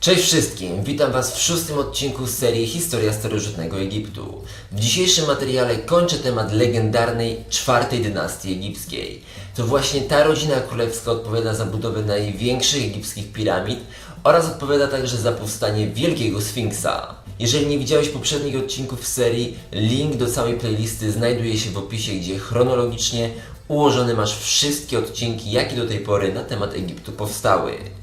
Cześć wszystkim, witam Was w szóstym odcinku serii Historia starożytnego Egiptu. W dzisiejszym materiale kończę temat legendarnej czwartej dynastii egipskiej. To właśnie ta rodzina królewska odpowiada za budowę największych egipskich piramid oraz odpowiada także za powstanie Wielkiego Sfinksa. Jeżeli nie widziałeś poprzednich odcinków serii, link do całej playlisty znajduje się w opisie, gdzie chronologicznie ułożone masz wszystkie odcinki, jakie do tej pory na temat Egiptu powstały.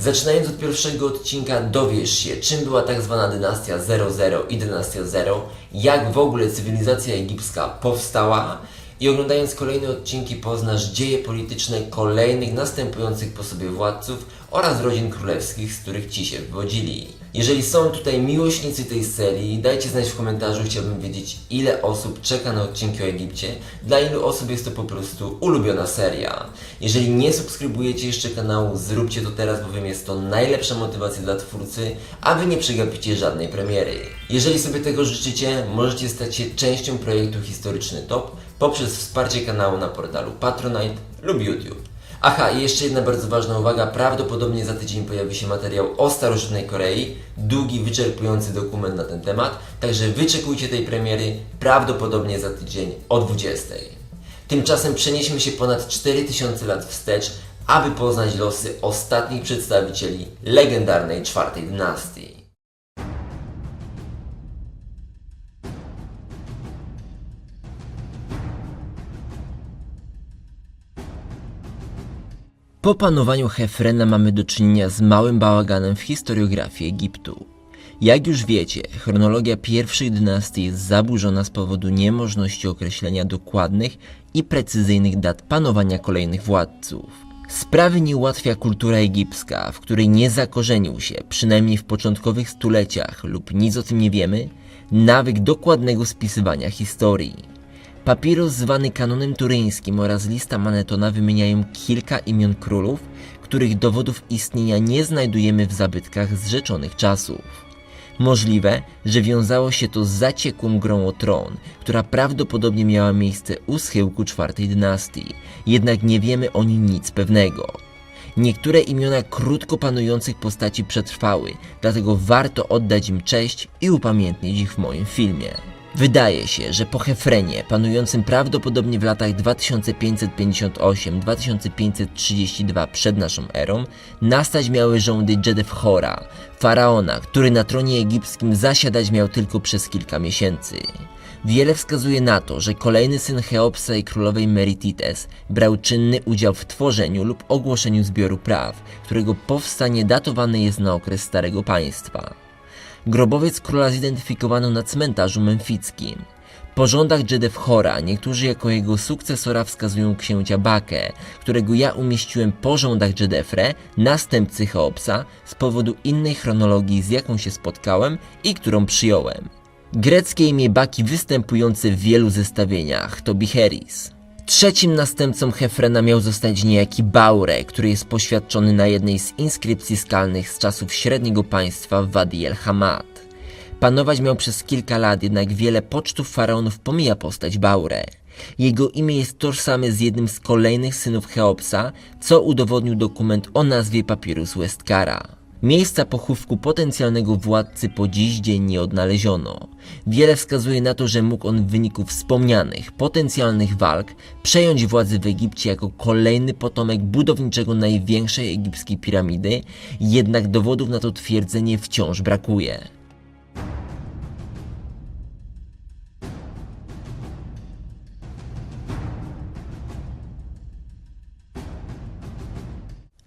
Zaczynając od pierwszego odcinka dowiesz się, czym była tak zwana dynastia 00 i dynastia 0, jak w ogóle cywilizacja egipska powstała i oglądając kolejne odcinki poznasz dzieje polityczne kolejnych następujących po sobie władców oraz rodzin królewskich, z których ci się wywodzili. Jeżeli są tutaj miłośnicy tej serii, dajcie znać w komentarzu, chciałbym wiedzieć ile osób czeka na odcinki o Egipcie, dla ilu osób jest to po prostu ulubiona seria. Jeżeli nie subskrybujecie jeszcze kanału, zróbcie to teraz, bowiem jest to najlepsza motywacja dla twórcy, a wy nie przegapicie żadnej premiery. Jeżeli sobie tego życzycie, możecie stać się częścią projektu Historyczny Top poprzez wsparcie kanału na portalu Patronite lub YouTube. Aha, i jeszcze jedna bardzo ważna uwaga. Prawdopodobnie za tydzień pojawi się materiał o starożytnej Korei. Długi, wyczerpujący dokument na ten temat. Także wyczekujcie tej premiery prawdopodobnie za tydzień o 20. Tymczasem przenieśmy się ponad 4000 lat wstecz, aby poznać losy ostatnich przedstawicieli legendarnej czwartej dynastii. Po panowaniu Hefrena mamy do czynienia z małym bałaganem w historiografii Egiptu. Jak już wiecie, chronologia pierwszej dynastii jest zaburzona z powodu niemożności określenia dokładnych i precyzyjnych dat panowania kolejnych władców. Sprawy nie ułatwia kultura egipska, w której nie zakorzenił się, przynajmniej w początkowych stuleciach lub nic o tym nie wiemy, nawyk dokładnego spisywania historii. Papirus zwany kanonem turyńskim oraz lista Manetona wymieniają kilka imion królów, których dowodów istnienia nie znajdujemy w zabytkach z rzeczonych czasów. Możliwe, że wiązało się to z zaciekłą grą o tron, która prawdopodobnie miała miejsce u schyłku czwartej dynastii, jednak nie wiemy o niej nic pewnego. Niektóre imiona krótko panujących postaci przetrwały, dlatego warto oddać im cześć i upamiętnić ich w moim filmie. Wydaje się, że po Hefrenie, panującym prawdopodobnie w latach 2558-2532 przed naszą erą, nastać miały rządy Jedefchora, faraona, który na tronie egipskim zasiadać miał tylko przez kilka miesięcy. Wiele wskazuje na to, że kolejny syn Cheopsa i królowej Meritites brał czynny udział w tworzeniu lub ogłoszeniu zbioru praw, którego powstanie datowane jest na okres Starego Państwa. Grobowiec króla zidentyfikowano na cmentarzu memfickim. Po rządach Jedefchora niektórzy jako jego sukcesora wskazują księcia Bakę, którego ja umieściłem po rządach Jedefre, następcy Cheopsa, z powodu innej chronologii z jaką się spotkałem i którą przyjąłem. Greckie imię Baki występujące w wielu zestawieniach to Bicheris. Trzecim następcą Hefrena miał zostać niejaki Baure, który jest poświadczony na jednej z inskrypcji skalnych z czasów średniego państwa w Wadi el Hamad. Panować miał przez kilka lat, jednak wiele pocztów faraonów pomija postać Baure. Jego imię jest tożsame z jednym z kolejnych synów Cheopsa, co udowodnił dokument o nazwie Papirus Westkara. Miejsca pochówku potencjalnego władcy po dziś dzień nie odnaleziono. Wiele wskazuje na to, że mógł on w wyniku wspomnianych, potencjalnych walk przejąć władzę w Egipcie jako kolejny potomek budowniczego największej egipskiej piramidy, jednak dowodów na to twierdzenie wciąż brakuje.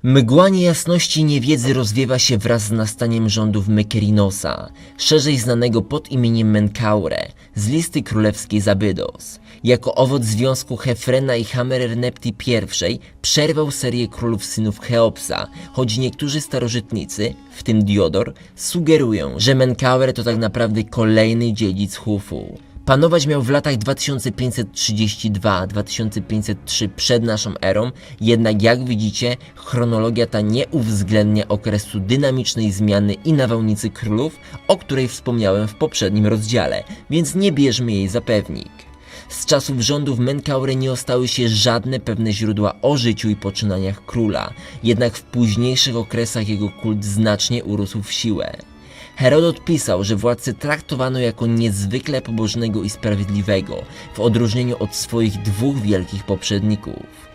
Mgła niejasności i niewiedzy rozwiewa się wraz z nastaniem rządów Mykerinosa, szerzej znanego pod imieniem Menkaure, z listy królewskiej Zabydos. Jako owoc związku Hefrena i Hamerernepti I przerwał serię królów synów Cheopsa, choć niektórzy starożytnicy, w tym Diodor, sugerują, że Menkaure to tak naprawdę kolejny dziedzic Hufu. Panować miał w latach 2532-2503 przed naszą erą, jednak jak widzicie, chronologia ta nie uwzględnia okresu dynamicznej zmiany i nawałnicy królów, o której wspomniałem w poprzednim rozdziale, więc nie bierzmy jej za pewnik. Z czasów rządów Menkaure nie ostały się żadne pewne źródła o życiu i poczynaniach króla, jednak w późniejszych okresach jego kult znacznie urósł w siłę. Herodot pisał, że władcę traktowano jako niezwykle pobożnego i sprawiedliwego, w odróżnieniu od swoich dwóch wielkich poprzedników.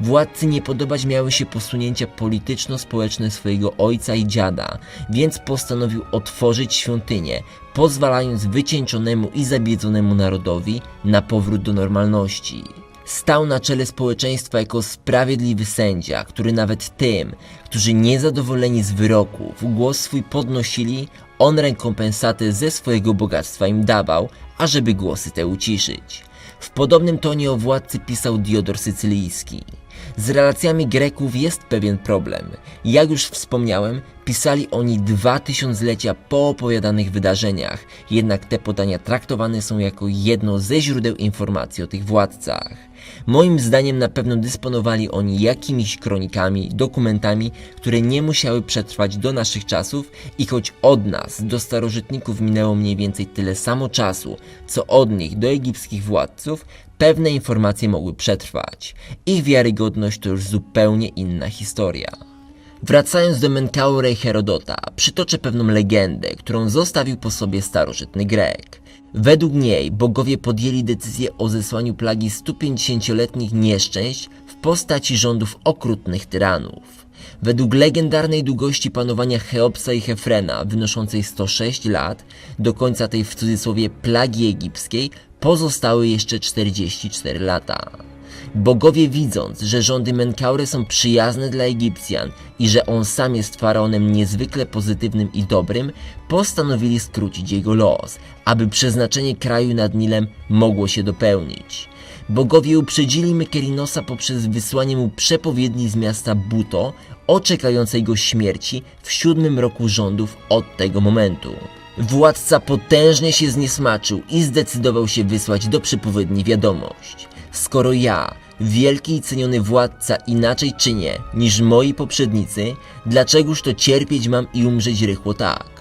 Władcy nie podobać miały się posunięcia polityczno-społeczne swojego ojca i dziada, więc postanowił otworzyć świątynię, pozwalając wycieńczonemu i zabiedzonemu narodowi na powrót do normalności. Stał na czele społeczeństwa jako sprawiedliwy sędzia, który nawet tym, którzy niezadowoleni z wyroków, głos swój podnosili, on rekompensatę ze swojego bogactwa im dawał, ażeby głosy te uciszyć. W podobnym tonie o władcy pisał Diodor Sycylijski. Z relacjami Greków jest pewien problem. Jak już wspomniałem, pisali oni dwa tysiąclecia po opowiadanych wydarzeniach, jednak te podania traktowane są jako jedno ze źródeł informacji o tych władcach. Moim zdaniem na pewno dysponowali oni jakimiś kronikami, dokumentami, które nie musiały przetrwać do naszych czasów i choć od nas do starożytników minęło mniej więcej tyle samo czasu, co od nich do egipskich władców, pewne informacje mogły przetrwać. Ich wiarygodność to już zupełnie inna historia. Wracając do Menkaure i Herodota, przytoczę pewną legendę, którą zostawił po sobie starożytny Grek. Według niej bogowie podjęli decyzję o zesłaniu plagi 150-letnich nieszczęść w postaci rządów okrutnych tyranów. Według legendarnej długości panowania Cheopsa i Hefrena, wynoszącej 106 lat, do końca tej w cudzysłowie plagi egipskiej pozostały jeszcze 44 lata. Bogowie widząc, że rządy Menkaure są przyjazne dla Egipcjan i że on sam jest faraonem niezwykle pozytywnym i dobrym, postanowili skrócić jego los, aby przeznaczenie kraju nad Nilem mogło się dopełnić. Bogowie uprzedzili Mykerinosa poprzez wysłanie mu przepowiedni z miasta Buto o go śmierci w siódmym roku rządów od tego momentu. Władca potężnie się zniesmaczył i zdecydował się wysłać do przepowiedni wiadomość. Skoro ja, wielki i ceniony władca, inaczej czynię niż moi poprzednicy, dlaczegoż to cierpieć mam i umrzeć rychło tak?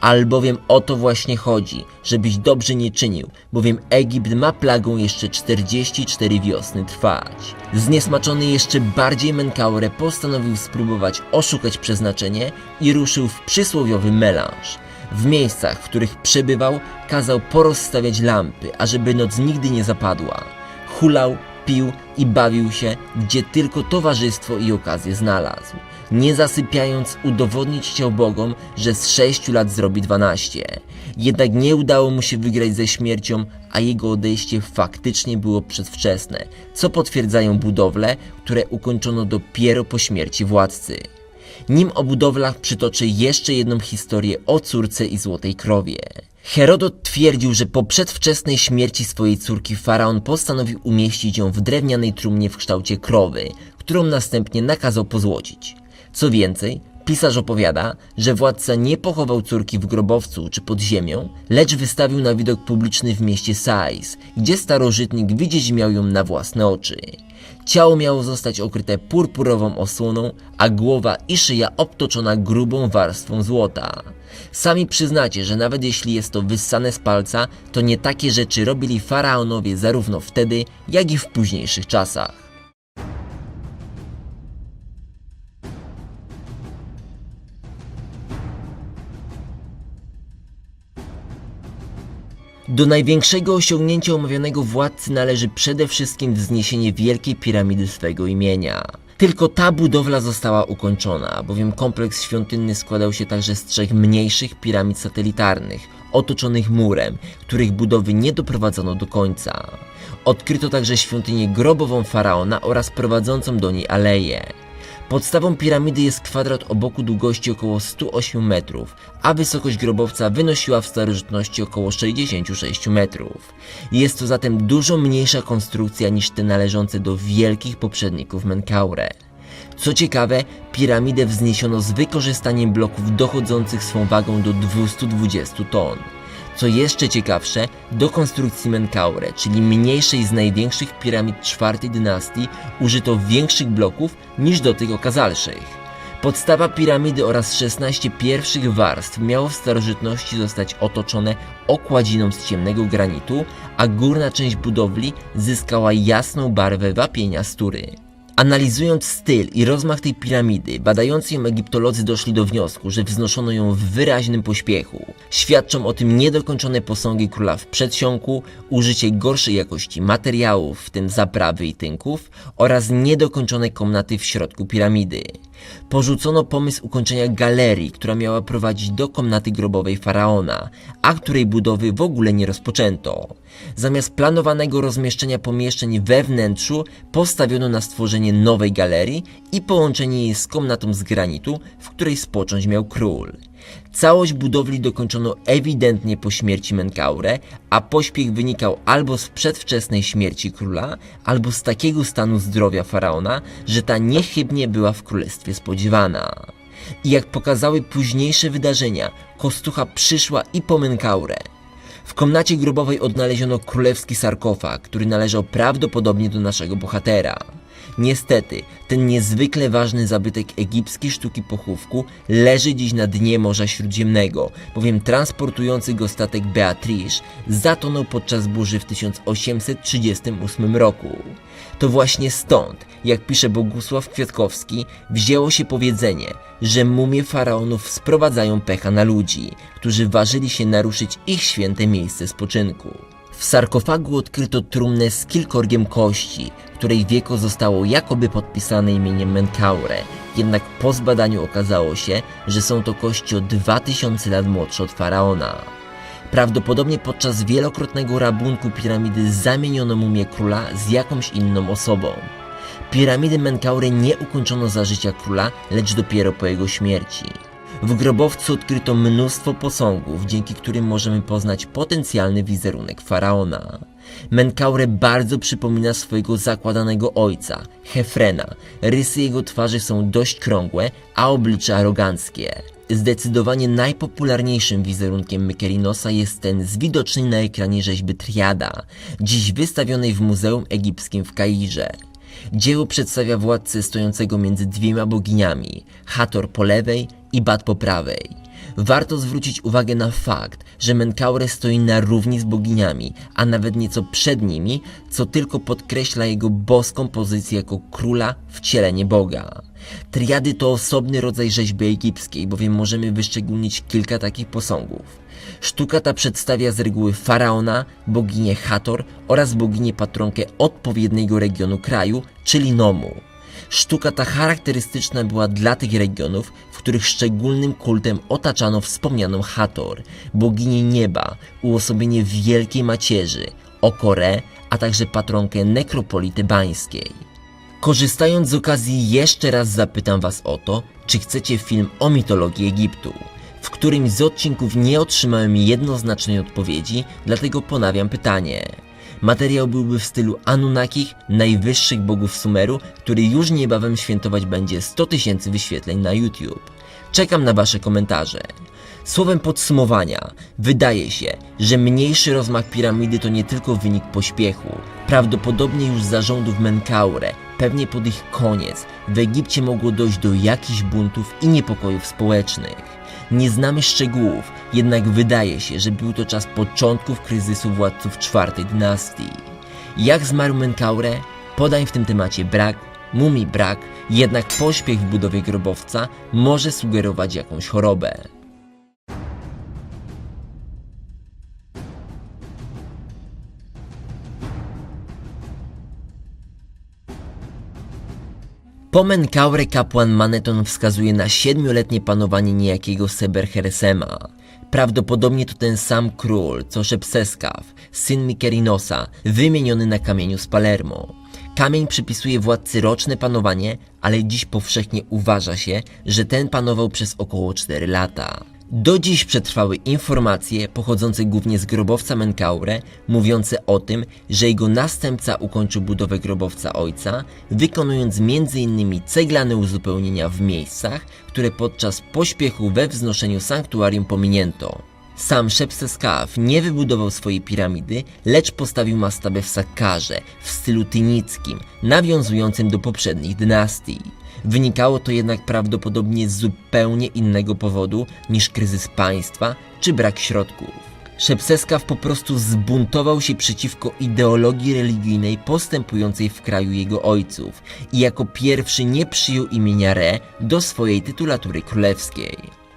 Albowiem o to właśnie chodzi, żebyś dobrze nie czynił, bowiem Egipt ma plagą jeszcze 44 wiosny trwać. Zniesmaczony jeszcze bardziej Menkaure postanowił spróbować oszukać przeznaczenie i ruszył w przysłowiowy melanż. W miejscach, w których przebywał, kazał porozstawiać lampy, ażeby noc nigdy nie zapadła. Hulał, pił i bawił się, gdzie tylko towarzystwo i okazję znalazł. Nie zasypiając, udowodnić chciał Bogom, że z sześciu lat zrobi dwanaście. Jednak nie udało mu się wygrać ze śmiercią, a jego odejście faktycznie było przedwczesne, co potwierdzają budowle, które ukończono dopiero po śmierci władcy. Nim o budowlach przytoczę jeszcze jedną historię o córce i złotej krowie. Herodot twierdził, że po przedwczesnej śmierci swojej córki faraon postanowił umieścić ją w drewnianej trumnie w kształcie krowy, którą następnie nakazał pozłocić. Co więcej, pisarz opowiada, że władca nie pochował córki w grobowcu czy pod ziemią, lecz wystawił na widok publiczny w mieście Sais, gdzie starożytnik widzieć miał ją na własne oczy. Ciało miało zostać okryte purpurową osłoną, a głowa i szyja obtoczona grubą warstwą złota. Sami przyznacie, że nawet jeśli jest to wyssane z palca, to nie takie rzeczy robili faraonowie zarówno wtedy, jak i w późniejszych czasach. Do największego osiągnięcia omawianego władcy należy przede wszystkim wzniesienie wielkiej piramidy swego imienia. Tylko ta budowla została ukończona, bowiem kompleks świątynny składał się także z trzech mniejszych piramid satelitarnych, otoczonych murem, których budowy nie doprowadzono do końca. Odkryto także świątynię grobową faraona oraz prowadzącą do niej aleję. Podstawą piramidy jest kwadrat o boku długości około 108 metrów, a wysokość grobowca wynosiła w starożytności około 66 metrów. Jest to zatem dużo mniejsza konstrukcja niż te należące do wielkich poprzedników Menkaure. Co ciekawe, piramidę wzniesiono z wykorzystaniem bloków dochodzących swą wagą do 220 ton. Co jeszcze ciekawsze, do konstrukcji Menkaure, czyli mniejszej z największych piramid czwartej dynastii, użyto większych bloków niż do tych okazalszych. Podstawa piramidy oraz 16 pierwszych warstw miało w starożytności zostać otoczone okładziną z ciemnego granitu, a górna część budowli zyskała jasną barwę wapienia stury. Analizując styl i rozmach tej piramidy, badający ją egiptolodzy doszli do wniosku, że wznoszono ją w wyraźnym pośpiechu. Świadczą o tym niedokończone posągi króla w przedsionku, użycie gorszej jakości materiałów, w tym zaprawy i tynków, oraz niedokończone komnaty w środku piramidy. Porzucono pomysł ukończenia galerii, która miała prowadzić do komnaty grobowej faraona, a której budowy w ogóle nie rozpoczęto. Zamiast planowanego rozmieszczenia pomieszczeń we wnętrzu, postawiono na stworzenie nowej galerii i połączenie jej z komnatą z granitu, w której spocząć miał król. Całość budowli dokończono ewidentnie po śmierci Menkaure, a pośpiech wynikał albo z przedwczesnej śmierci króla, albo z takiego stanu zdrowia faraona, że ta niechybnie była w królestwie spodziewana. I jak pokazały późniejsze wydarzenia, Kostucha przyszła i po Menkaure. W komnacie grobowej odnaleziono królewski sarkofag, który należał prawdopodobnie do naszego bohatera. Niestety, ten niezwykle ważny zabytek egipskiej sztuki pochówku leży dziś na dnie Morza Śródziemnego, bowiem transportujący go statek Beatrice zatonął podczas burzy w 1838 roku. To właśnie stąd, jak pisze Bogusław Kwiatkowski, wzięło się powiedzenie, że mumie faraonów sprowadzają pecha na ludzi, którzy ważyli się naruszyć ich święte miejsce spoczynku. W sarkofagu odkryto trumnę z kilkorgiem kości, której wieko zostało jakoby podpisane imieniem Menkaure, jednak po zbadaniu okazało się, że są to kości o 2000 lat młodsze od faraona. Prawdopodobnie podczas wielokrotnego rabunku piramidy zamieniono mumię króla z jakąś inną osobą. Piramidy Menkaure nie ukończono za życia króla, lecz dopiero po jego śmierci. W grobowcu odkryto mnóstwo posągów, dzięki którym możemy poznać potencjalny wizerunek faraona. Menkaure bardzo przypomina swojego zakładanego ojca, Hefrena. Rysy jego twarzy są dość krągłe, a oblicze aroganckie. Zdecydowanie najpopularniejszym wizerunkiem Mykerinosa jest ten z widocznej na ekranie rzeźby Triada, dziś wystawionej w Muzeum Egipskim w Kairze. Dzieło przedstawia władcę stojącego między dwiema boginiami, Hator po lewej i Bat po prawej. Warto zwrócić uwagę na fakt, że Menkaure stoi na równi z boginiami, a nawet nieco przed nimi, co tylko podkreśla jego boską pozycję jako króla wcielenie Boga. Triady to osobny rodzaj rzeźby egipskiej, bowiem możemy wyszczególnić kilka takich posągów. Sztuka ta przedstawia z reguły faraona, boginię Hator oraz boginię patronkę odpowiedniego regionu kraju, czyli Nomu. Sztuka ta charakterystyczna była dla tych regionów, w których szczególnym kultem otaczano wspomnianą Hator, boginię nieba, uosobienie Wielkiej Macierzy, Okore, a także patronkę nekropolii tebańskiej. Korzystając z okazji jeszcze raz zapytam was o to, czy chcecie film o mitologii Egiptu. W którymś z odcinków nie otrzymałem jednoznacznej odpowiedzi, dlatego ponawiam pytanie. Materiał byłby w stylu Anunnakich, najwyższych bogów Sumeru, który już niebawem świętować będzie 100 tysięcy wyświetleń na YouTube. Czekam na wasze komentarze. Słowem podsumowania, wydaje się, że mniejszy rozmach piramidy to nie tylko wynik pośpiechu. Prawdopodobnie już za rządów Menkaure, pewnie pod ich koniec, w Egipcie mogło dojść do jakichś buntów i niepokojów społecznych. Nie znamy szczegółów, jednak wydaje się, że był to czas początków kryzysu władców czwartej dynastii. Jak zmarł Menkaure? Podań w tym temacie brak, mumii brak, jednak pośpiech w budowie grobowca może sugerować jakąś chorobę. Po Menkaure kapłan Maneton wskazuje na siedmioletnie panowanie niejakiego Sebercheresema. Prawdopodobnie to ten sam król, co Szepseskaw, syn Mikerinosa, wymieniony na kamieniu z Palermo. Kamień przypisuje władcy roczne panowanie, ale dziś powszechnie uważa się, że ten panował przez około 4 lata. Do dziś przetrwały informacje pochodzące głównie z grobowca Menkaure, mówiące o tym, że jego następca ukończył budowę grobowca ojca, wykonując m.in. ceglane uzupełnienia w miejscach, które podczas pośpiechu we wznoszeniu sanktuarium pominięto. Sam Szepseskaw nie wybudował swojej piramidy, lecz postawił mastabę w Sakkarze w stylu tynickim, nawiązującym do poprzednich dynastii. Wynikało to jednak prawdopodobnie z zupełnie innego powodu niż kryzys państwa czy brak środków. Szepseskaw po prostu zbuntował się przeciwko ideologii religijnej postępującej w kraju jego ojców i jako pierwszy nie przyjął imienia Re do swojej tytulatury królewskiej.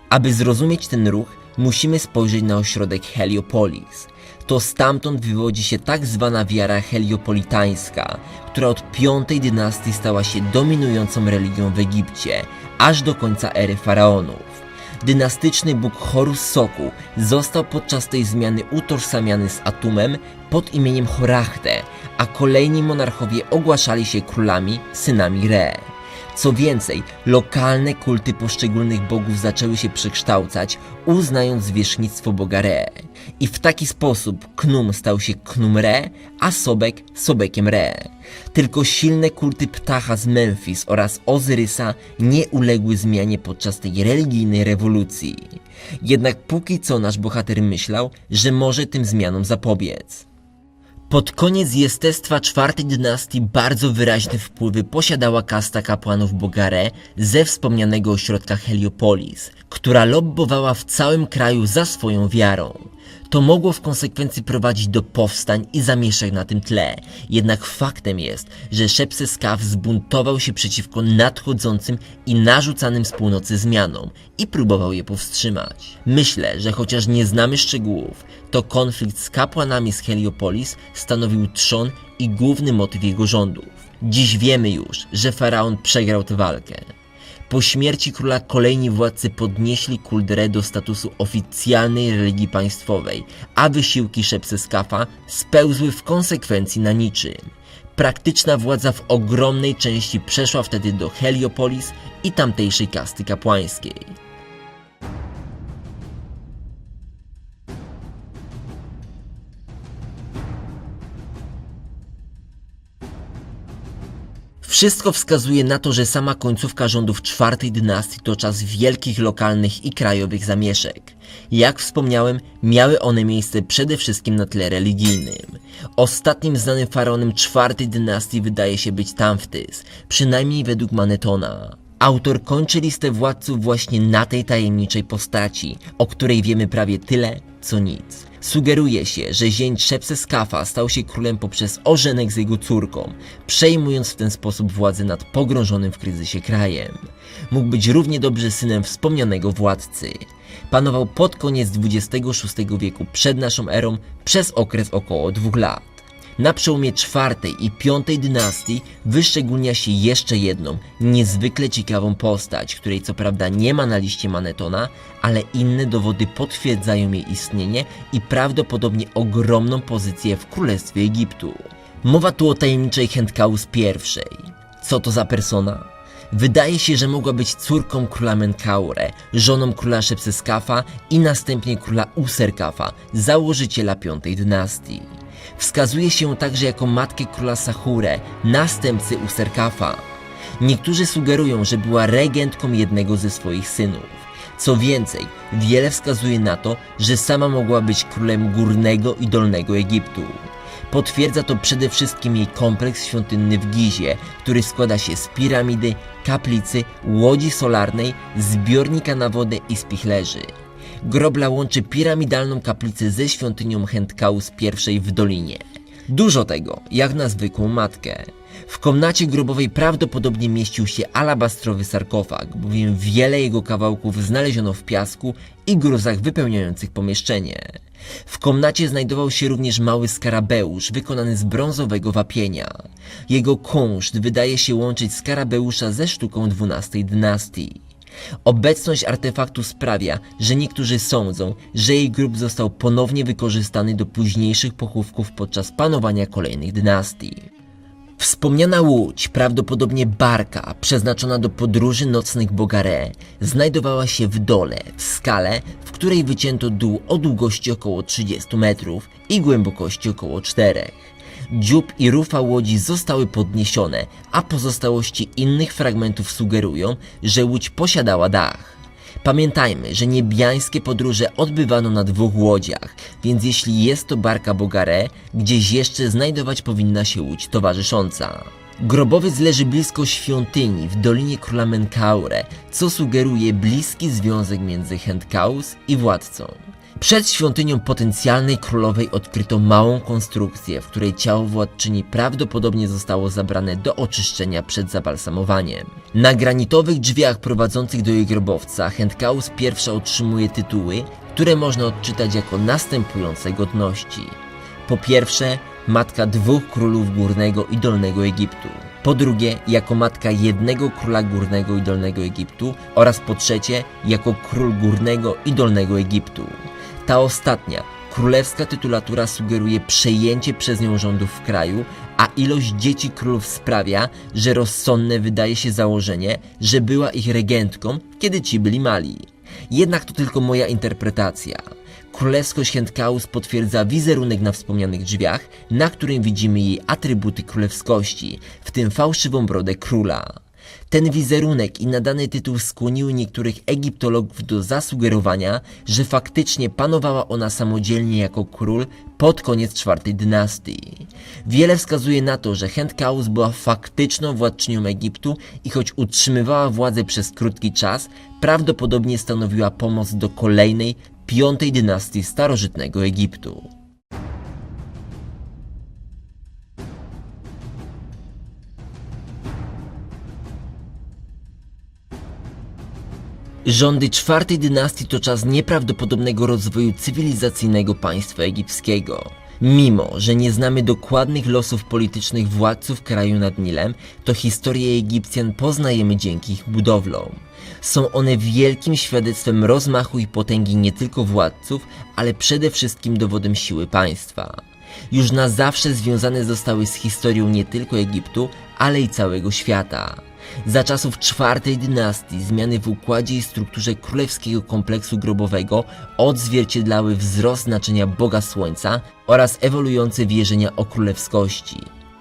Aby zrozumieć ten ruch, musimy spojrzeć na ośrodek Heliopolis. To stamtąd wywodzi się tak zwana wiara heliopolitańska, która od V dynastii stała się dominującą religią w Egipcie, aż do końca ery faraonów. Dynastyczny bóg Horus Soku został podczas tej zmiany utożsamiany z Atumem pod imieniem Horachte, a kolejni monarchowie ogłaszali się królami, synami Re. Co więcej, lokalne kulty poszczególnych bogów zaczęły się przekształcać, uznając zwierzchnictwo boga Re. I w taki sposób Knum stał się Knum Re, a Sobek Sobekiem Re. Tylko silne kulty Ptacha z Memphis oraz Ozyrysa nie uległy zmianie podczas tej religijnej rewolucji. Jednak póki co nasz bohater myślał, że może tym zmianom zapobiec. Pod koniec jestestwa czwartej dynastii bardzo wyraźne wpływy posiadała kasta kapłanów Bogare ze wspomnianego ośrodka Heliopolis, która lobbowała w całym kraju za swoją wiarą. To mogło w konsekwencji prowadzić do powstań i zamieszek na tym tle. Jednak faktem jest, że Szepseskaw zbuntował się przeciwko nadchodzącym i narzucanym z północy zmianom i próbował je powstrzymać. Myślę, że chociaż nie znamy szczegółów, to konflikt z kapłanami z Heliopolis stanowił trzon i główny motyw jego rządów. Dziś wiemy już, że faraon przegrał tę walkę. Po śmierci króla kolejni władcy podnieśli kult Re do statusu oficjalnej religii państwowej, a wysiłki Szepseskafa spełzły w konsekwencji na niczym. Praktyczna władza w ogromnej części przeszła wtedy do Heliopolis i tamtejszej kasty kapłańskiej. Wszystko wskazuje na to, że sama końcówka rządów czwartej dynastii to czas wielkich lokalnych i krajowych zamieszek. Jak wspomniałem, miały one miejsce przede wszystkim na tle religijnym. Ostatnim znanym faraonem czwartej dynastii wydaje się być Tamftys, przynajmniej według Manetona. Autor kończy listę władców właśnie na tej tajemniczej postaci, o której wiemy prawie tyle, co nic. Sugeruje się, że zięć Szepseskafa stał się królem poprzez ożenek z jego córką, przejmując w ten sposób władzę nad pogrążonym w kryzysie krajem. Mógł być równie dobrze synem wspomnianego władcy. Panował pod koniec XXVI wieku przed naszą erą przez okres około dwóch lat. Na przełomie czwartej i piątej dynastii wyszczególnia się jeszcze jedną, niezwykle ciekawą postać, której co prawda nie ma na liście Manetona, ale inne dowody potwierdzają jej istnienie i prawdopodobnie ogromną pozycję w Królestwie Egiptu. Mowa tu o tajemniczej Chentkaus I. Co to za persona? Wydaje się, że mogła być córką króla Menkaure, żoną króla Szepseskafa i następnie króla Userkafa, założyciela piątej dynastii. Wskazuje się także jako matkę króla Sahure, następcy Userkafa. Niektórzy sugerują, że była regentką jednego ze swoich synów. Co więcej, wiele wskazuje na to, że sama mogła być królem górnego i dolnego Egiptu. Potwierdza to przede wszystkim jej kompleks świątynny w Gizie, który składa się z piramidy, kaplicy, łodzi solarnej, zbiornika na wodę i spichlerzy. Grobla łączy piramidalną kaplicę ze świątynią Chentkaus I w dolinie. Dużo tego, jak na zwykłą matkę. W komnacie grobowej prawdopodobnie mieścił się alabastrowy sarkofag, bowiem wiele jego kawałków znaleziono w piasku i gruzach wypełniających pomieszczenie. W komnacie znajdował się również mały skarabeusz wykonany z brązowego wapienia. Jego kunszt wydaje się łączyć skarabeusza ze sztuką XII dynastii. Obecność artefaktu sprawia, że niektórzy sądzą, że jej grób został ponownie wykorzystany do późniejszych pochówków podczas panowania kolejnych dynastii. Wspomniana łódź, prawdopodobnie barka, przeznaczona do podróży nocnych Bogare, znajdowała się w dole, w skale, w której wycięto dół o długości około 30 metrów i głębokości około 4. Dziób i rufa łodzi zostały podniesione, a pozostałości innych fragmentów sugerują, że łódź posiadała dach. Pamiętajmy, że niebiańskie podróże odbywano na dwóch łodziach, więc jeśli jest to barka Bogare, gdzieś jeszcze znajdować powinna się łódź towarzysząca. Grobowiec leży blisko świątyni w Dolinie Króla Menkaure, co sugeruje bliski związek między Hentkaus i władcą. Przed świątynią potencjalnej królowej odkryto małą konstrukcję, w której ciało władczyni prawdopodobnie zostało zabrane do oczyszczenia przed zabalsamowaniem. Na granitowych drzwiach prowadzących do jej grobowca Hentkaus pierwsza otrzymuje tytuły, które można odczytać jako następujące godności. Po pierwsze, matka dwóch królów Górnego i Dolnego Egiptu. Po drugie, jako matka jednego króla Górnego i Dolnego Egiptu oraz po trzecie, jako król Górnego i Dolnego Egiptu. Ta ostatnia, królewska tytulatura sugeruje przejęcie przez nią rządów w kraju, a ilość dzieci królów sprawia, że rozsądne wydaje się założenie, że była ich regentką, kiedy ci byli mali. Jednak to tylko moja interpretacja. Królewskość Hentkaus potwierdza wizerunek na wspomnianych drzwiach, na którym widzimy jej atrybuty królewskości, w tym fałszywą brodę króla. Ten wizerunek i nadany tytuł skłoniły niektórych egiptologów do zasugerowania, że faktycznie panowała ona samodzielnie jako król pod koniec czwartej dynastii. Wiele wskazuje na to, że Hentkaus była faktyczną władczynią Egiptu i choć utrzymywała władzę przez krótki czas, prawdopodobnie stanowiła pomoc do kolejnej, piątej dynastii starożytnego Egiptu. Rządy czwartej dynastii to czas nieprawdopodobnego rozwoju cywilizacyjnego państwa egipskiego. Mimo, że nie znamy dokładnych losów politycznych władców kraju nad Nilem, to historię Egipcjan poznajemy dzięki ich budowlom. Są one wielkim świadectwem rozmachu i potęgi nie tylko władców, ale przede wszystkim dowodem siły państwa. Już na zawsze związane zostały z historią nie tylko Egiptu, ale i całego świata. Za czasów czwartej dynastii zmiany w układzie i strukturze królewskiego kompleksu grobowego odzwierciedlały wzrost znaczenia Boga Słońca oraz ewoluujące wierzenia o królewskości.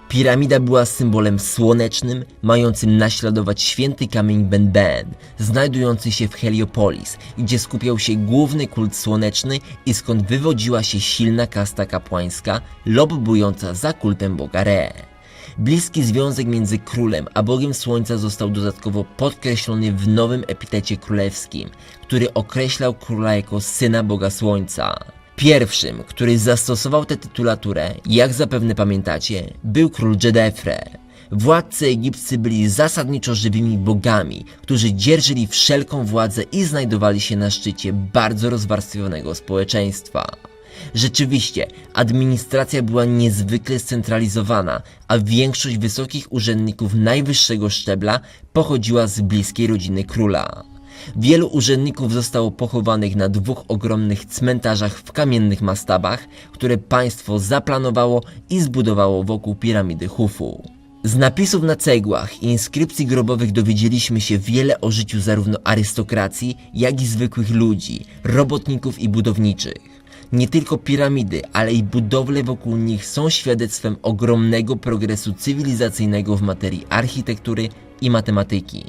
Piramida była symbolem słonecznym, mającym naśladować święty kamień Ben-Ben, znajdujący się w Heliopolis, gdzie skupiał się główny kult słoneczny i skąd wywodziła się silna kasta kapłańska, lobbująca za kultem boga Re. Bliski związek między królem a Bogiem Słońca został dodatkowo podkreślony w nowym epitecie królewskim, który określał króla jako syna Boga Słońca. Pierwszym, który zastosował tę tytulaturę, jak zapewne pamiętacie, był król Dżedefre. Władcy egipscy byli zasadniczo żywymi bogami, którzy dzierżyli wszelką władzę i znajdowali się na szczycie bardzo rozwarstwionego społeczeństwa. Rzeczywiście, administracja była niezwykle scentralizowana, a większość wysokich urzędników najwyższego szczebla pochodziła z bliskiej rodziny króla. Wielu urzędników zostało pochowanych na dwóch ogromnych cmentarzach w kamiennych mastabach, które państwo zaplanowało i zbudowało wokół piramidy Hufu. Z napisów na cegłach i inskrypcji grobowych dowiedzieliśmy się wiele o życiu zarówno arystokracji, jak i zwykłych ludzi, robotników i budowniczych. Nie tylko piramidy, ale i budowle wokół nich są świadectwem ogromnego progresu cywilizacyjnego w materii architektury i matematyki.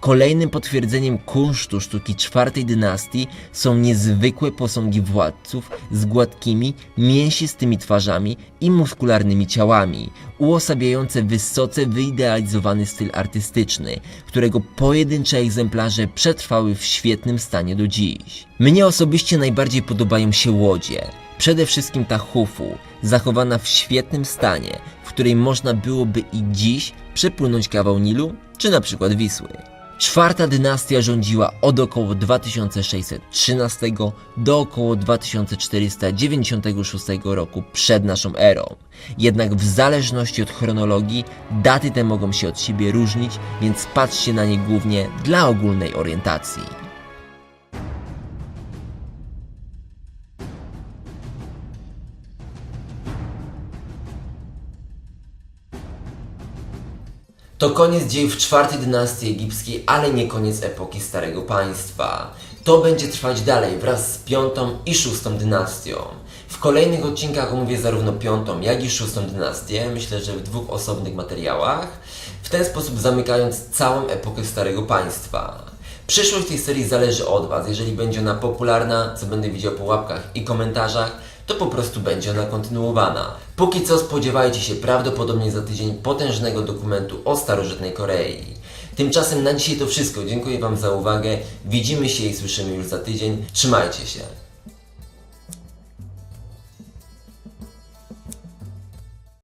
Kolejnym potwierdzeniem kunsztu sztuki czwartej dynastii są niezwykłe posągi władców z gładkimi, mięsistymi twarzami i muskularnymi ciałami, uosabiające wysoce wyidealizowany styl artystyczny, którego pojedyncze egzemplarze przetrwały w świetnym stanie do dziś. Mnie osobiście najbardziej podobają się łodzie. Przede wszystkim ta Hufu, zachowana w świetnym stanie, w której można byłoby i dziś przepłynąć kawał Nilu, czy na przykład Wisły. Czwarta dynastia rządziła od około 2613 do około 2496 roku przed naszą erą. Jednak w zależności od chronologii daty te mogą się od siebie różnić, więc patrzcie na nie głównie dla ogólnej orientacji. To koniec dziejów czwartej dynastii egipskiej, ale nie koniec epoki Starego Państwa. To będzie trwać dalej wraz z piątą i szóstą dynastią. W kolejnych odcinkach omówię zarówno piątą, jak i szóstą dynastię, myślę, że w dwóch osobnych materiałach, w ten sposób zamykając całą epokę Starego Państwa. Przyszłość tej serii zależy od Was. Jeżeli będzie ona popularna, co będę widział po łapkach i komentarzach, to po prostu będzie ona kontynuowana. Póki co spodziewajcie się prawdopodobnie za tydzień potężnego dokumentu o starożytnej Korei. Tymczasem na dzisiaj to wszystko. Dziękuję Wam za uwagę. Widzimy się i słyszymy już za tydzień. Trzymajcie się.